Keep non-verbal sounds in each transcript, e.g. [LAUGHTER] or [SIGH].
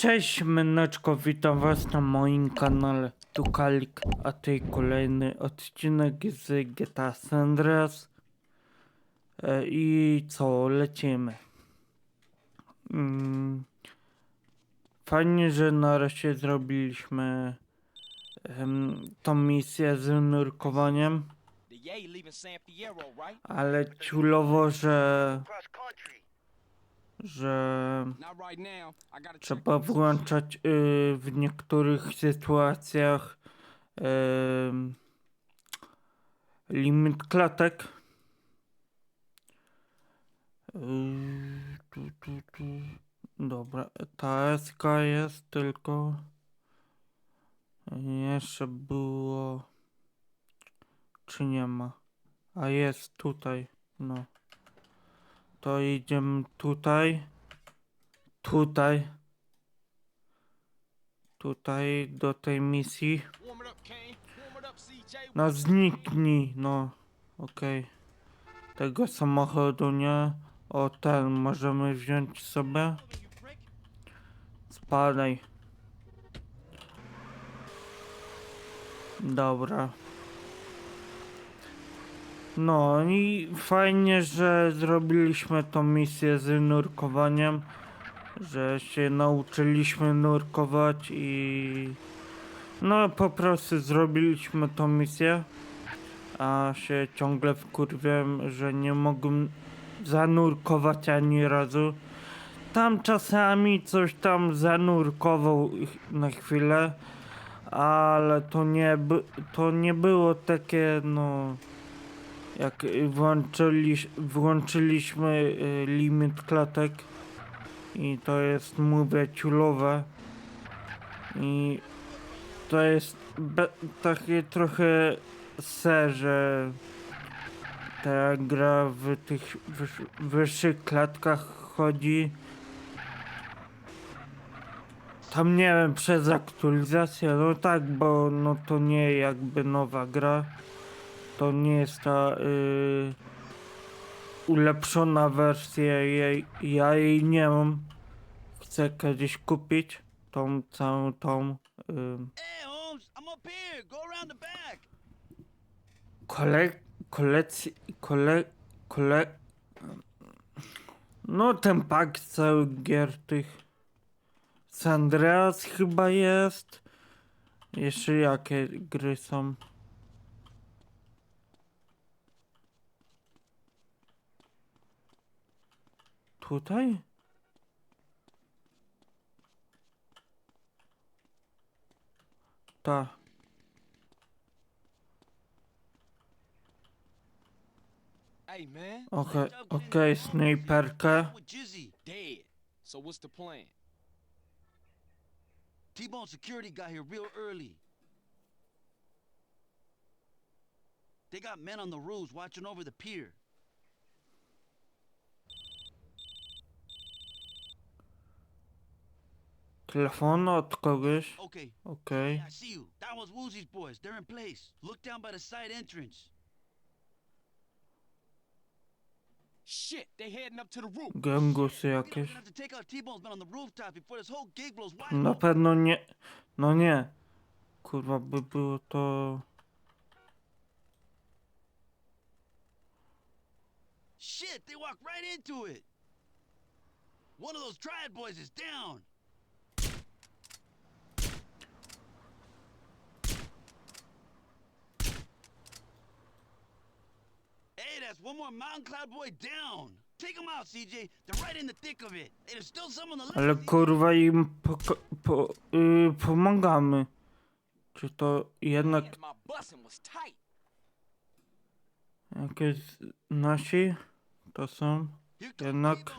Cześć Myneczko, witam was na moim kanale Tukalik, a tutaj kolejny odcinek z GTA San Andreas e, i co, lecimy. Mm, fajnie, że nareszcie zrobiliśmy em, tą misję z nurkowaniem, ale ciulowo, że. Że Trzeba włączać y, w niektórych sytuacjach ym, limit klatek. Tu, tu, tu. Dobra, ta SK jest tylko. Jeszcze było. Czy nie ma? A jest tutaj. No. To idziemy tutaj. Tutaj. Tutaj do tej misji. No zniknij, no. Okej. Tego samochodu nie. O ten możemy wziąć sobie. Spadaj. Dobra. No i fajnie, że zrobiliśmy tą misję z nurkowaniem. Że się nauczyliśmy nurkować i... No po prostu zrobiliśmy tą misję. A się ciągle wkurwiam, że nie mogłem zanurkować ani razu. Tam czasami coś tam zanurkował na chwilę, ale to nie, to nie było takie no jak włączyliś, włączyliśmy y, limit klatek i to jest mówię ciulowe i to jest takie trochę se, że ta gra w tych wyż, wyższych klatkach chodzi. Tam nie wiem, przez aktualizację, no tak, bo no to nie jakby nowa gra. To nie jest ta y, ulepszona wersja jej, ja jej nie mam. Chcę kiedyś kupić tą całą tą back. kole, kolekcji, kole, kole, no ten pak cały gier tych San Andreas chyba jest. Jeszcze jakie gry są? Tutaj? Ta. Hey, man. Okej, okej, snajperkę. With Jizzy. Dead. So what's the plan? T-Bone security got here real early. They got men on the roofs watching over the pier. Telefon od kogoś. Okay. Okej. Yeah, I see you. That was Woozy's boys. They're in place. Look down by the side entrance. Shit, they heading up to the roof. Gęgusy jakieś. have to take out T-Bone's men on the rooftop before this whole gig blows wide Na open. pewno nie. No nie. Kurwa, by było to. Shit, they walked right into it. One of those triad boys is down. Hey, that's one more mountain cloud boy down. Take them out, CJ. They're right in the thick of it. Hey, there's still some on the left. Ale kurwa im poko- po, y, pomagamy. Czy to jednak Man, my busing was tight. jakieś nasi? To są? Jednak-.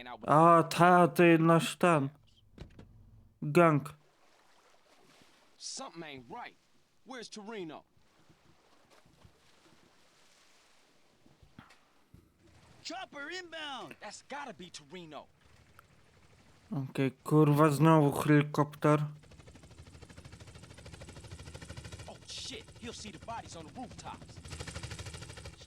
And A, ta, to jest nasz ten. Gang. Something ain't right. Where's Torino? Chopper inbound. That's gotta be Torino. Okej, kurwa, znowu helikopter. Oh shit, he'll see the bodies on the rooftops.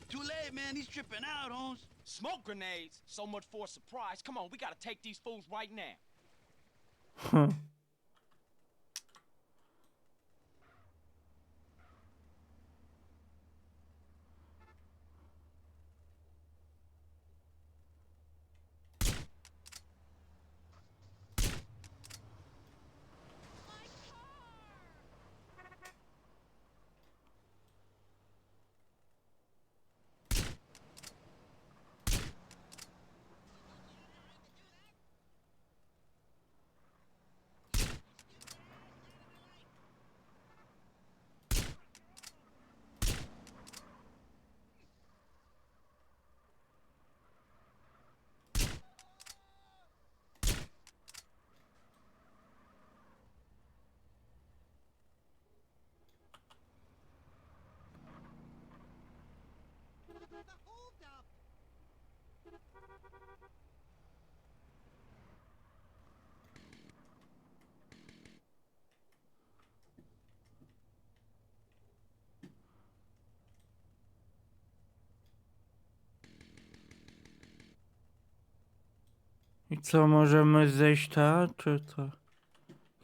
Too late, man. He's tripping out, Holmes. Smoke grenades? So much for a surprise. Come on, we gotta take these fools right now. [LAUGHS] I co, możemy zejść ta, czy co?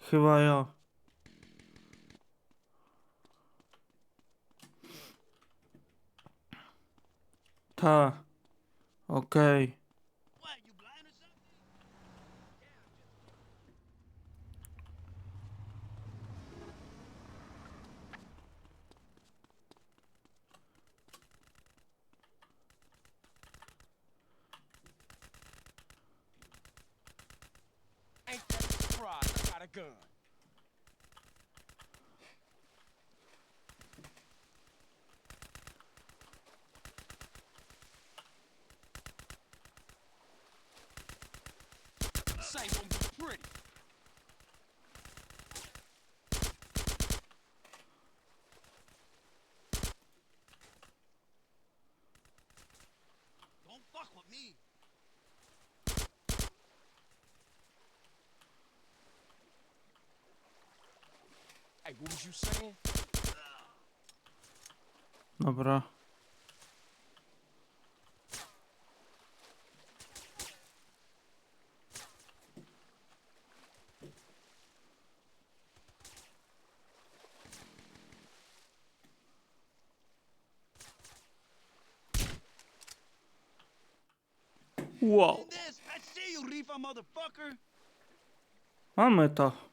Chyba ja. Ta. Okej. What, gun. Dobra. Wow. And this, I see you, Rifa motherfucker. Mamy to.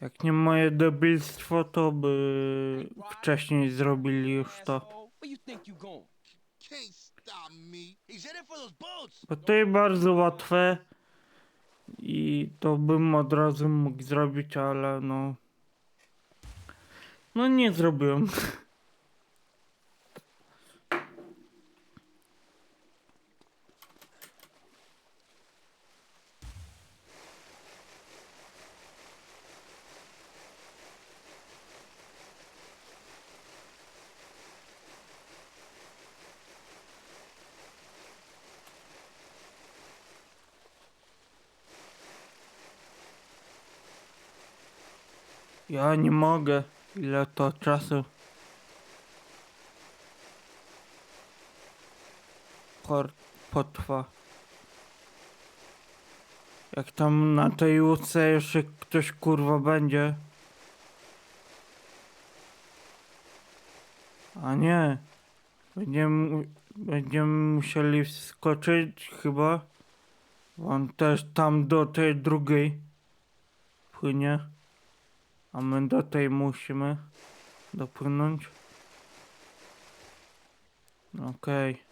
Jak nie moje debilstwo, to by wcześniej zrobili już to. Bo to jest bardzo łatwe i to bym od razu mógł zrobić, ale no. No nie zrobiłem. [LAUGHS] Ja nie mogę. Ile to czasu? Por- potrwa. Jak tam na tej łódce jeszcze ktoś kurwa będzie. A nie. Będziemy, będziemy musieli wskoczyć chyba. On też tam do tej drugiej płynie. A my do tej musimy dopłynąć. Okej.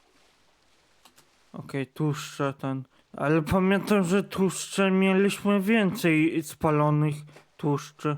Okej, tłuszcze ten. Ale pamiętam, że tłuszcze mieliśmy więcej spalonych tłuszczy.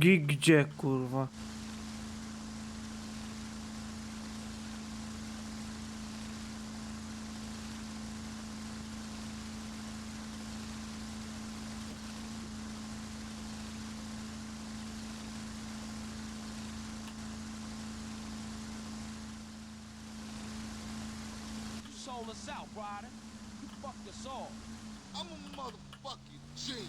Nogi gdzie kurwa? sold us out, Ryder. You fucked us all. I'm a motherfucking genius.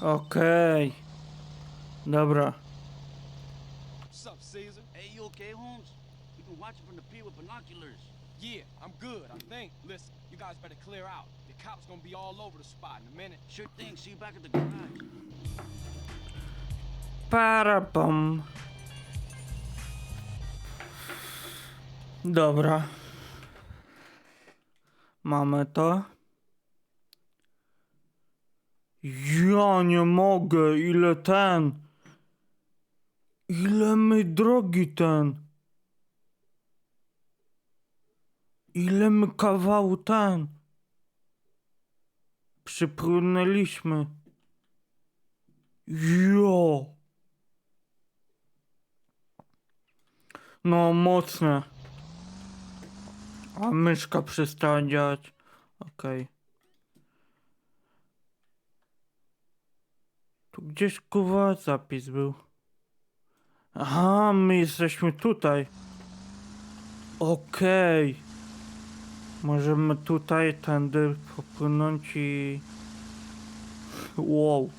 Okej. Dobra. What's up, Caesar? Hey, you okay, Holmes? We've been watching from the pier with binoculars. Yeah, I'm good, I think. Listen, you guys better clear out. The cops gonna be all over the spot in a minute. Sure thing. See you back at the garage. Parapom. Dobra. Mamy to. Ja nie mogę, ile ten. Ile my drogi ten. Ile my kawału ten. Przypłynęliśmy. Jo. No, mocne. A myszka przestała działać. Okej. Tu gdzieś kuwa zapis był. Aha, my jesteśmy tutaj. Okej. Możemy tutaj tędy popłynąć i... Wow.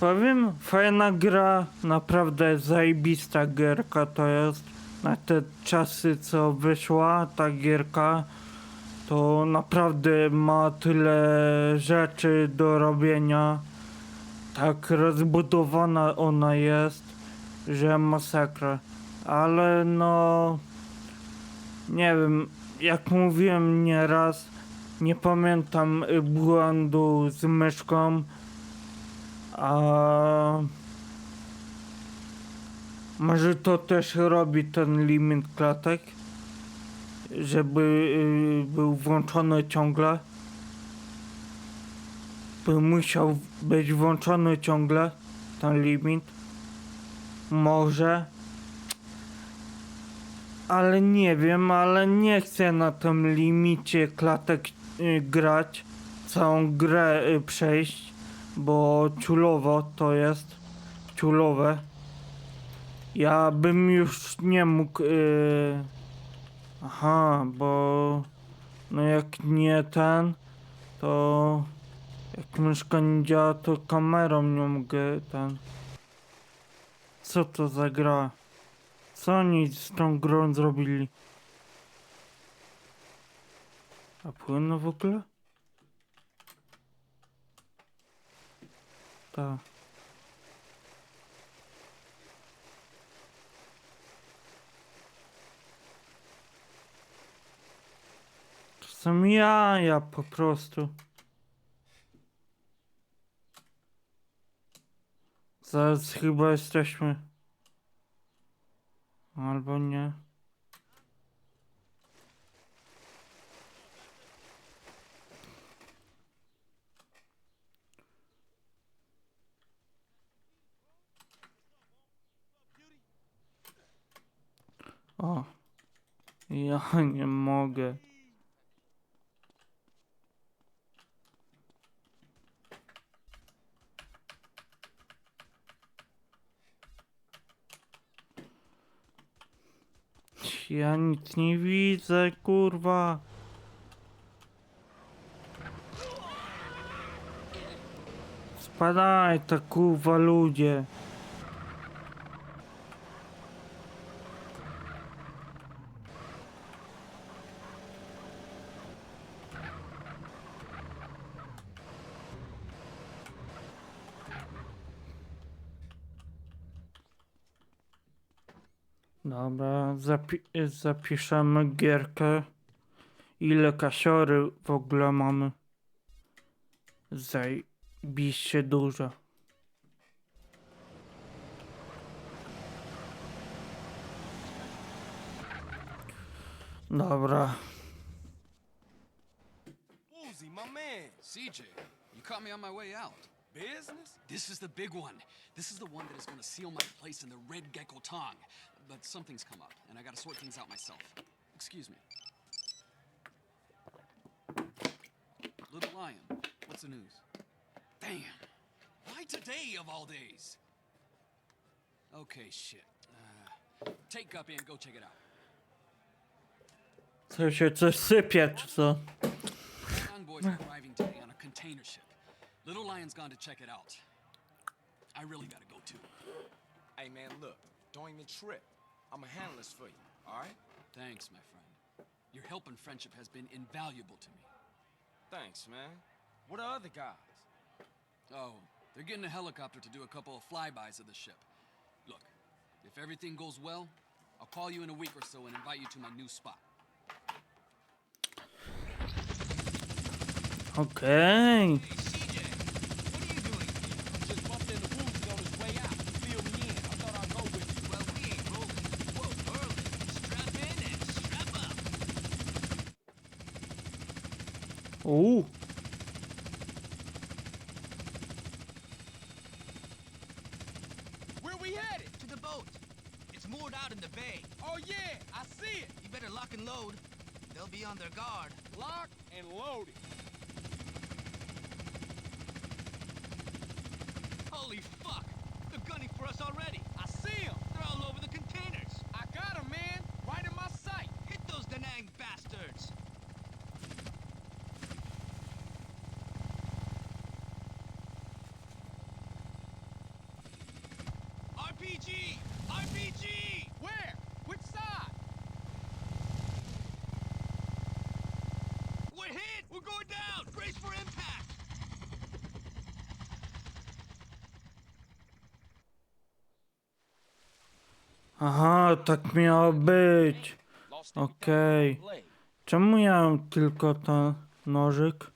Powiem, fajna gra, naprawdę zajebista gierka to jest. Na te czasy co wyszła ta gierka, to naprawdę ma tyle rzeczy do robienia. Tak rozbudowana ona jest, że masakra. Ale no, nie wiem, jak mówiłem nieraz, nie pamiętam błędu z myszką. A może to też robi ten limit klatek, żeby y, był włączony ciągle. By musiał być włączony ciągle ten limit. Może. Ale nie wiem, ale nie chcę na tym limicie klatek y, grać. Całą grę y, przejść bo ciulowo to jest ciulowe. Ja bym już nie mógł. Aha, bo no jak nie ten, to jak myszka nie działa, to kamerą nie mogę ten. Co to za gra? Co oni z tą grą zrobili? A płynno w ogóle? Tak. Są jaja po prostu. Zaraz chyba jesteśmy. Albo nie. O. Ja [LAUGHS] nie mogę. Ja nic nie widzę, kurwa. Spadaj, ta kurwa ludzie. Dobra, zapi zapiszemy gierkę. Ile kasiory w ogóle mamy? Zajebiście dużo. Dobra. Woozy, my man. CJ, you caught me on my way out. Business? This is the big one. This is the one that is going to seal my place in the Red Gecko Tong. But something's come up, and I got to sort things out myself. Excuse me. Little Lion, what's the news? Damn. Why today of all days? Okay, shit. Uh, take Guppy and go check it out. Co się coś sypie, czy co? Young boys are arriving today on a container ship. Little Lion's gone to check it out. I really gotta go too. Hey, man, look. Don't even trip. I'ma handle this for you, all right? Thanks, my friend. Your help and friendship has been invaluable to me. Thanks, man. What are the guys? Oh, they're getting a helicopter to do a couple of flybys of the ship. Look, if everything goes well, I'll call you in a week or so and invite you to my new spot. Okej. 오. RPG! RPG! Where? Which side? We're hit! We're going down! Brace for impact! Aha, tak miało być. Okej. blade. Czemu ja mam tylko ten nożyk?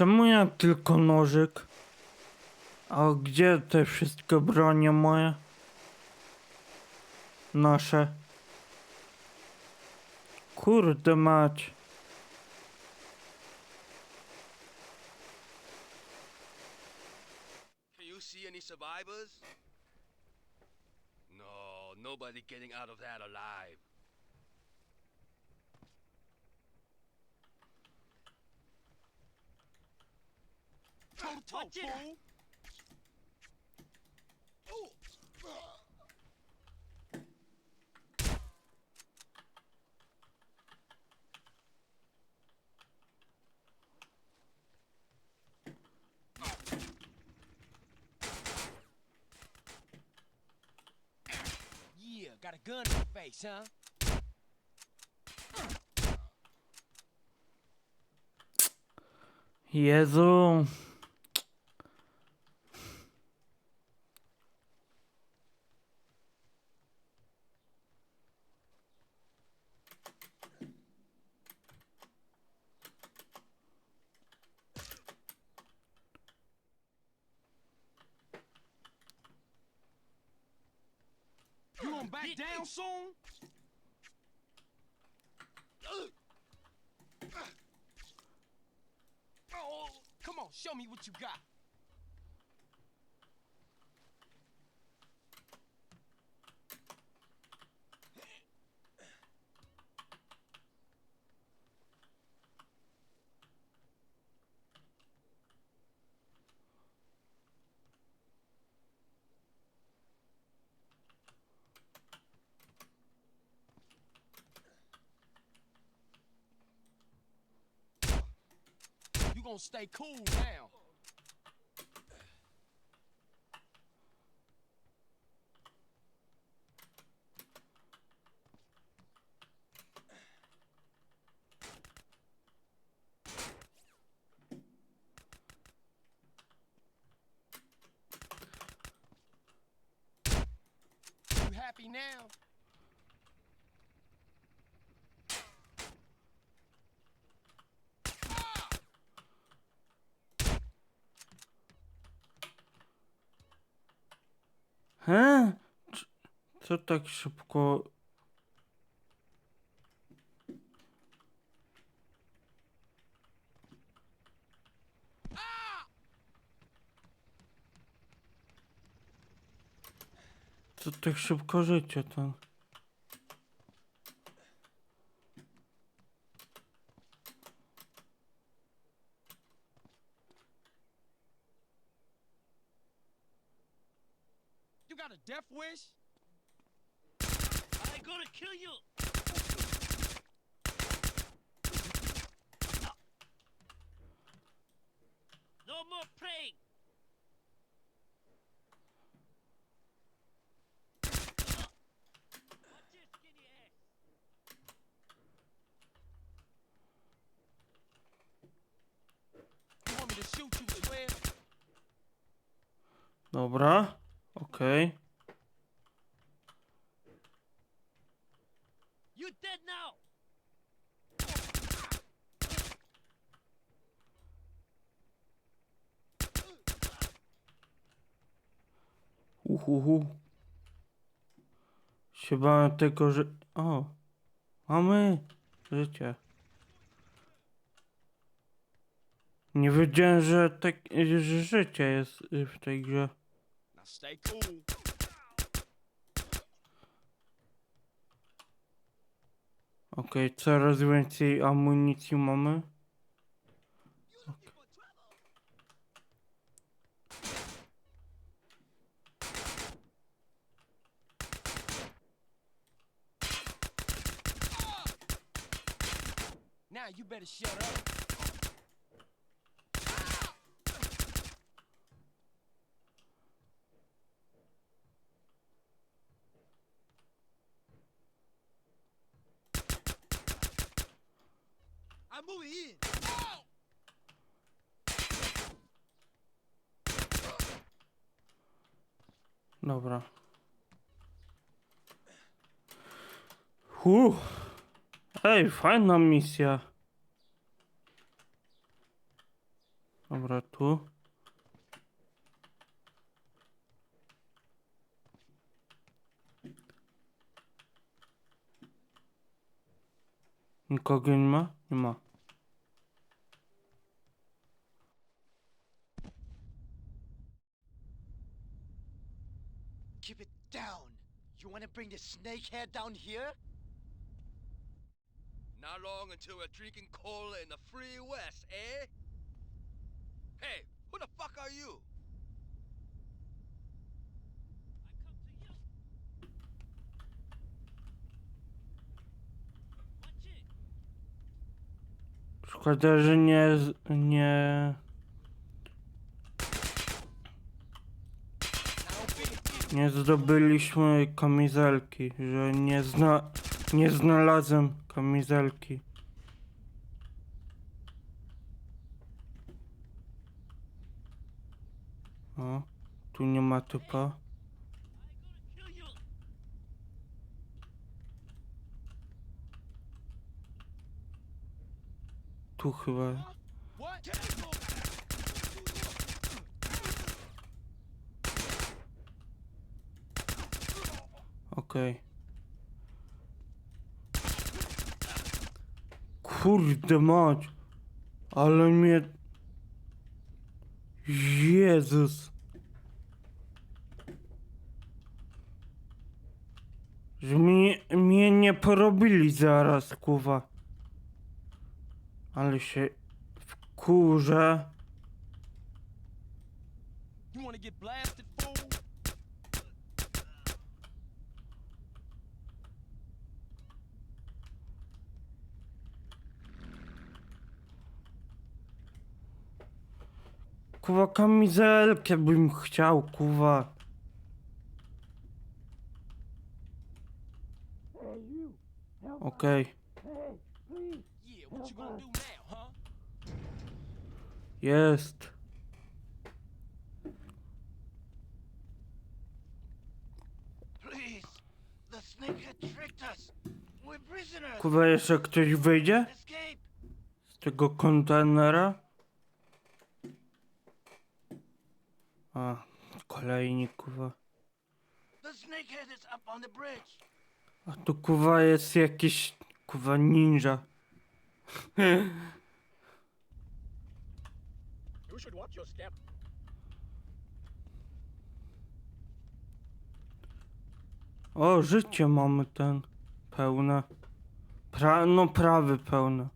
Czemu ja tylko nożyk? A gdzie te wszystkie bronie moje? Nasze. Kurde mać. Can you see any survivors? No, nobody getting out of that alive. Toe to toe, fool. Yeah, got a gun in your face, huh? Jezu. gonna back down soon? Oh, come on, show me what you got. Gonna stay cool now. You happy now? He? Co tak szybko? Co tak szybko życie ten? You got a death wish? I gonna kill you. No more praying. Watch your skinny ass. You want me to shoot you as well? Dobra, okej. You Uhuhu. Się bałem tego, że... O! Mamy życie. Nie wiedziałem, że tak, że życie jest w tej grze. Okej, coraz więcej amunicji mamy. You better shut up. I'm moving in. Dobra. Huh. Ej, fajna misja. Dobra, tu. Nikogo nie ma? Nie ma. Keep it down. You want to bring the snakehead down here? Not long until we're drinking cola in the free west, eh? Hey, who the fuck are you? I come to you. Watch it. Szkoda, że nie, z- nie, nie zdobyliśmy kamizelki, że nie zna, nie znalazłem kamizelki. O, tu nie ma typa. Tu chyba. Okej. Kurde mać. Ale mnie... Jezus. Że mnie, mnie nie porobili zaraz, kuwa. Ale się wkurzę. Kuwa kamizelkę bym chciał, kuwa. Okej, huh? jest. Kuwa jeszcze ktoś wyjdzie z tego kontenera? A, kolejni kuwa. The snakehead is up on the bridge. A tu kuwa jest jakiś kuwa ninja. O, życie mamy ten pełne. Pra, no prawy pełne.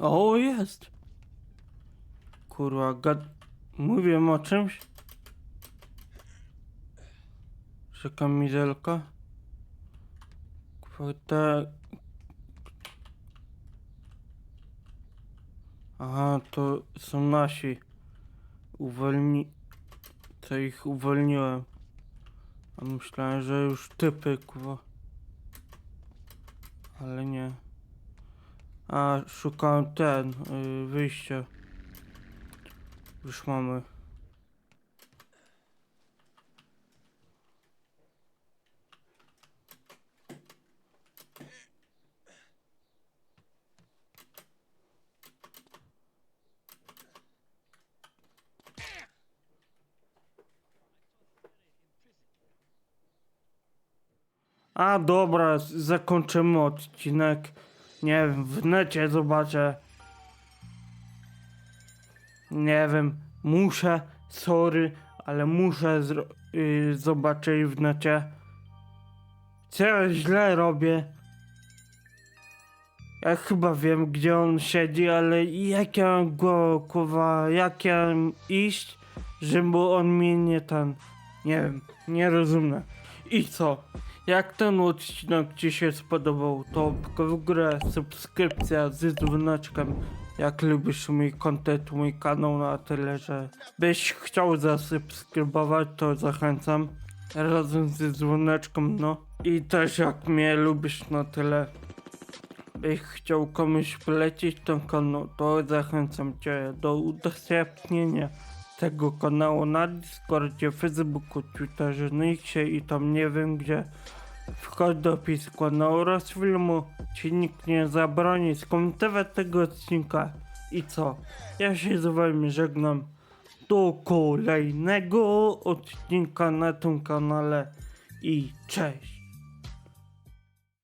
O, jest. Kurwa, gad... Mówię o czymś? Że kamizelka? Kurwa, te... Aha, to są nasi. Uwolni... To ich uwolniłem. A myślałem, że już typy, kurwa. Ale nie. A, szukałem ten, y, wyjście. Już mamy. A dobra, zakończymy odcinek. Nie wiem, w necie zobaczę. Nie wiem, muszę, sorry, ale muszę y, zobaczyć w necie. Co ja źle robię? Ja chyba wiem, gdzie on siedzi, ale jak ja go, kurwa, jak ja iść, żeby on mnie nie ten... Nie wiem, nie rozumiem. I co? Jak ten odcinek Ci się spodobał, to w górę, subskrypcja z dzwoneczkiem. Jak lubisz mój content, mój kanał na tyle, że byś chciał zasubskrybować, to zachęcam. Razem ze dzwoneczkiem, no. I też jak mnie lubisz na tyle, byś chciał komuś polecić ten kanał, to zachęcam Cię do udostępnienia tego kanału na Discordzie, Facebooku, Twitterze, Nixie i tam nie wiem gdzie. Wchodź do opisu kanału oraz filmu, ci nikt nie zabroni skomentować tego odcinka. I co? Ja się z wami żegnam do kolejnego odcinka na tym kanale i cześć!